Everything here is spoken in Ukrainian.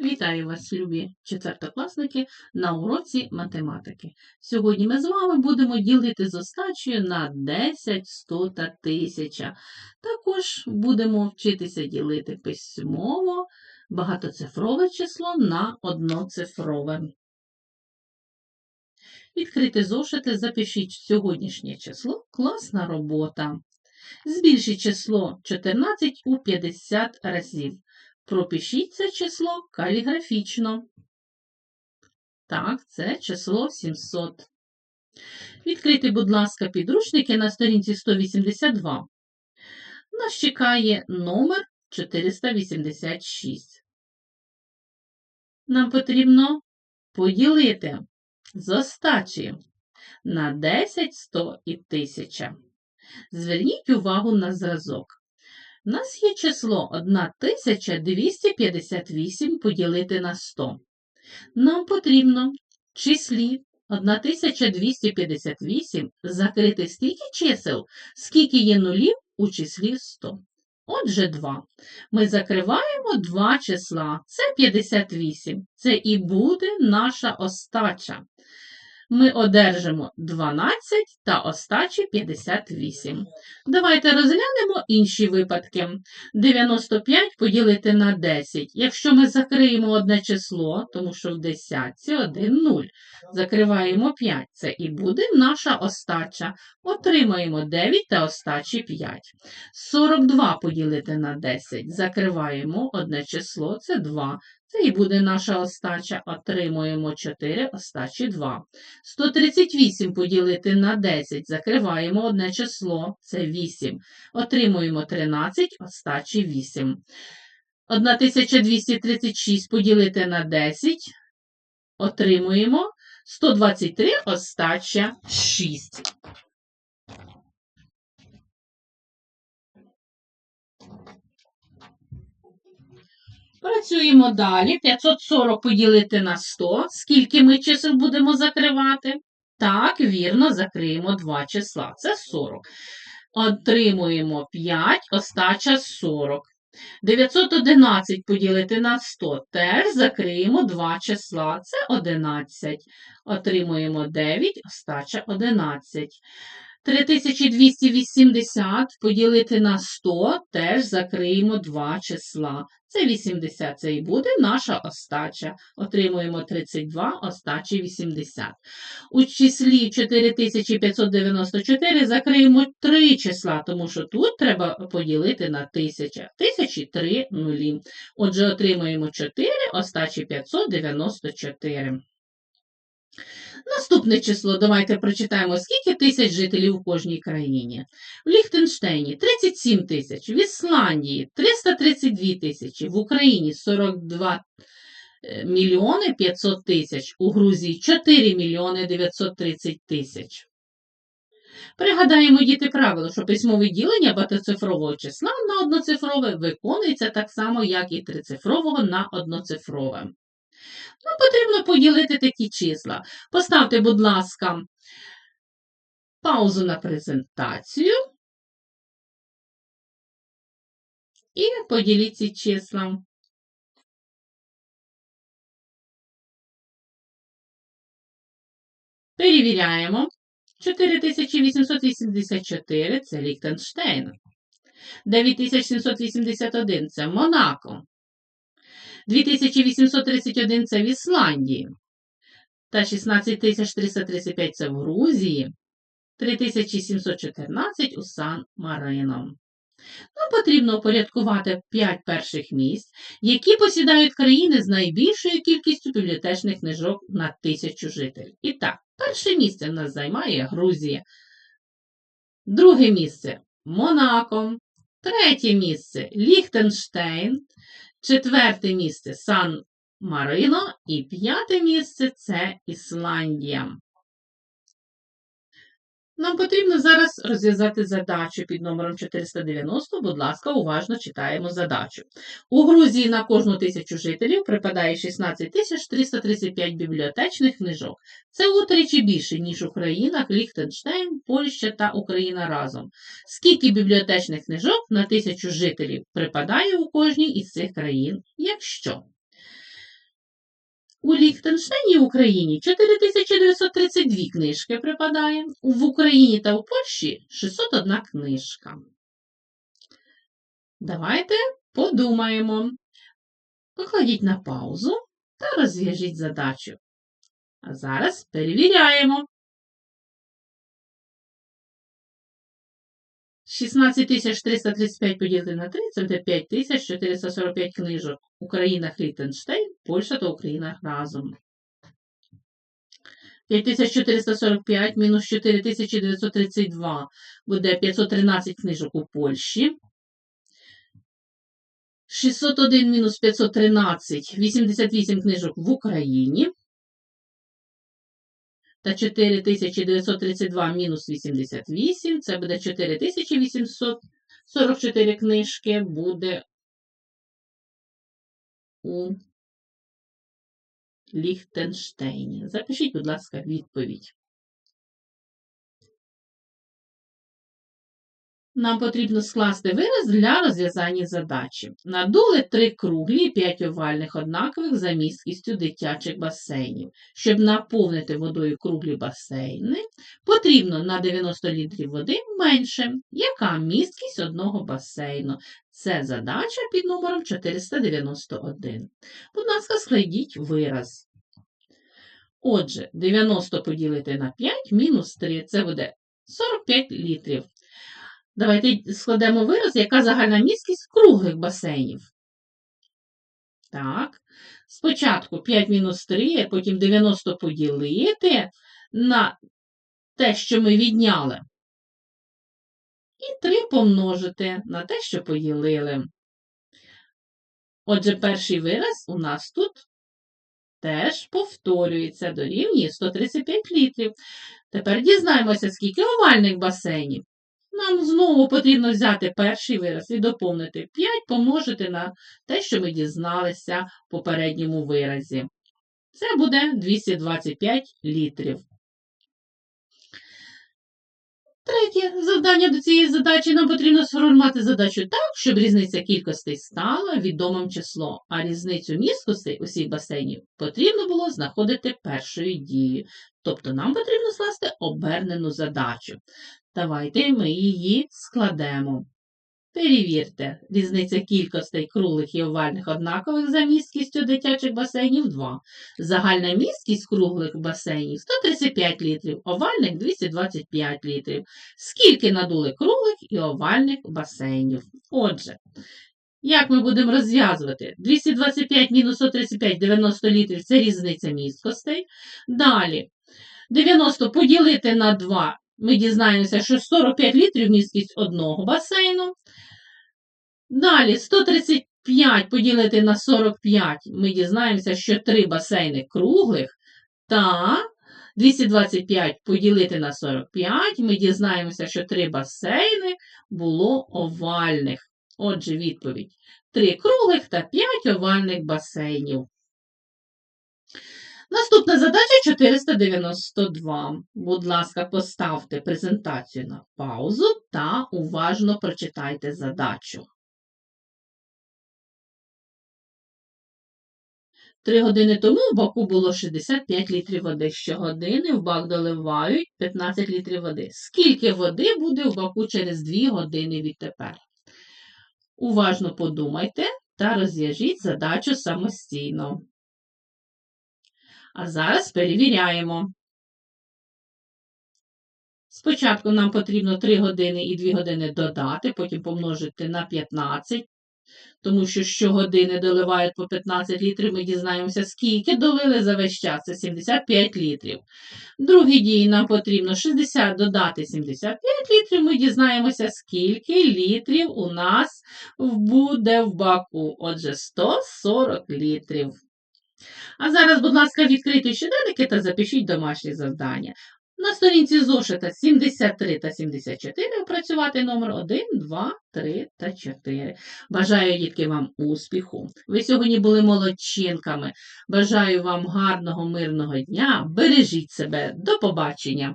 Вітаю вас, любі четвертокласники, на уроці математики. Сьогодні ми з вами будемо ділити з остачею на 10, 100 та 1000. Також будемо вчитися ділити письмово багатоцифрове число на одноцифрове. Відкрити зошити, запишіть сьогоднішнє число. Класна робота. Збільшіть число 14 у 50 разів. Пропишіть це число каліграфічно. Так, це число 700. Відкрийте, будь ласка, підручники на сторінці 182. Нас чекає номер 486. Нам потрібно поділити з остачі на 10, 100 і 1000. Зверніть увагу на зразок. У нас є число 1258 поділити на 100. Нам потрібно в числі 1258 закрити стільки чисел, скільки є нулів у числі 100. Отже, 2. Ми закриваємо два числа. Це 58. Це і буде наша остача ми одержимо 12 та остачі 58. Давайте розглянемо інші випадки. 95 поділити на 10. Якщо ми закриємо одне число, тому що в десятці 1 0. Закриваємо 5. Це і буде наша остача. Отримаємо 9 та остачі 5. 42 поділити на 10. Закриваємо одне число, це 2. Це і буде наша остача. Отримуємо 4, остачі 2. 138 поділити на 10. Закриваємо одне число, це 8. Отримуємо 13, остачі 8. 1236 поділити на 10. Отримуємо 123, остача 6. Працюємо далі. 540 поділити на 100. Скільки ми чисел будемо закривати? Так, вірно, закриємо два числа. Це 40. Отримуємо 5, остача 40. 911 поділити на 100. Теж закриємо два числа. Це 11. Отримуємо 9, остача 11. 3280 поділити на 100, теж закриємо два числа. Це 80, це і буде наша остача. Отримуємо 32, остачі 80. У числі 4594 закриємо три числа, тому що тут треба поділити на 1000. Тисячі 3 нулі. Отже, отримуємо 4, остачі 594. Наступне число, давайте прочитаємо, скільки тисяч жителів у кожній країні. В Ліхтенштейні 37 тисяч, в Ісландії 332 тисячі, в Україні 42 е, мільйони 500 тисяч, у Грузії 4 мільйони 930 тисяч. Пригадаємо, діти, правило, що письмове ділення багатоцифрового числа на одноцифрове виконується так само, як і трицифрового на одноцифрове. Ну, потрібно поділити такі числа. Поставте, будь ласка, паузу на презентацію і поділіть ці числа. Перевіряємо. 4884 це Ліхтенштейн. 9781 це Монако. 2831 це в Ісландії. Та 16335 це в Грузії. 3714 у Сан-Марино. Ну, потрібно упорядкувати 5 перших місць, які посідають країни з найбільшою кількістю бібліотечних книжок на тисячу жителів. І так, перше місце в нас займає Грузія. Друге місце Монако. Третє місце Ліхтенштейн. Четверте місце Сан Марино і п'яте місце це Ісландія. Нам потрібно зараз розв'язати задачу під номером 490. Будь ласка, уважно читаємо задачу. У Грузії на кожну тисячу жителів припадає 16 335 бібліотечних книжок. Це утричі більше, ніж у країнах Ліхтенштейн, Польща та Україна разом. Скільки бібліотечних книжок на тисячу жителів припадає у кожній із цих країн, якщо? У Ліхтенштейні і Україні 4932 книжки припадає, в Україні та у Польщі 601 книжка. Давайте подумаємо. Покладіть на паузу та розв'яжіть задачу. А зараз перевіряємо. 16335 поділити на 3 це буде 5445 книжок. Україна, Ліхтенштейн, Польща та Україна разом. 5445 мінус 4932 буде 513 книжок у Польщі. 601 мінус 513 88 книжок в Україні. Та 4932 мінус 88 це буде 4844 книжки буде у Ліхтенштейні. Запишіть, будь ласка, відповідь. Нам потрібно скласти вираз для розв'язання задачі. Надули три круглі і п'ять овальних однакових за місткістю дитячих басейнів. Щоб наповнити водою круглі басейни, потрібно на 90 літрів води менше. Яка місткість одного басейну? Це задача під номером 491. Будь ласка, складіть вираз. Отже, 90 поділити на 5 мінус 3 це буде 45 літрів. Давайте складемо вираз, яка загальна місткість круглих басейнів. Так, спочатку 5 мінус 3, потім 90 поділити на те, що ми відняли. І 3 помножити на те, що поділили. Отже, перший вираз у нас тут теж повторюється дорівнює 135 літрів. Тепер дізнаємося, скільки овальних басейнів. Нам знову потрібно взяти перший вираз і доповнити 5 помножити на те, що ми дізналися в попередньому виразі. Це буде 225 літрів. Третє завдання до цієї задачі нам потрібно сформувати задачу так, щоб різниця кількостей стала відомим числом, а різницю місткостей усіх басейнів потрібно було знаходити першою дією. Тобто нам потрібно скласти обернену задачу. Давайте ми її складемо. Перевірте, різниця кількостей круглих і овальних однакових за місткістю дитячих басейнів 2. Загальна місткість круглих басейнів 135 літрів, овальних 225 літрів. Скільки надули круглих і овальних басейнів? Отже, як ми будемо розв'язувати? 225 мінус 135 90 літрів це різниця місткостей. Далі 90 поділити на 2 ми дізнаємося, що 45 літрів місткість одного басейну. Далі 135 поділити на 45, ми дізнаємося, що 3 басейни круглих. Та 225 поділити на 45, ми дізнаємося, що 3 басейни було овальних. Отже, відповідь: 3 круглих та 5 овальних басейнів. Наступна задача 492. Будь ласка, поставте презентацію на паузу та уважно прочитайте задачу. Три години тому в баку було 65 літрів води. Щогодини в бак доливають 15 літрів води. Скільки води буде в баку через 2 години відтепер? Уважно подумайте та розв'яжіть задачу самостійно. А зараз перевіряємо. Спочатку нам потрібно 3 години і 2 години додати, потім помножити на 15, тому що щогодини доливають по 15 літрів, ми дізнаємося, скільки долили за весь час. Це 75 літрів. Другій дії нам потрібно 60 додати 75 літрів, ми дізнаємося, скільки літрів у нас буде в баку. Отже, 140 літрів. А зараз, будь ласка, відкрийте щоденники та запишіть домашні завдання. На сторінці зошита 73 та 74 опрацювати номер 1, 2, 3 та 4. Бажаю, дітки, вам успіху. Ви сьогодні були молодчинками. Бажаю вам гарного, мирного дня. Бережіть себе. До побачення!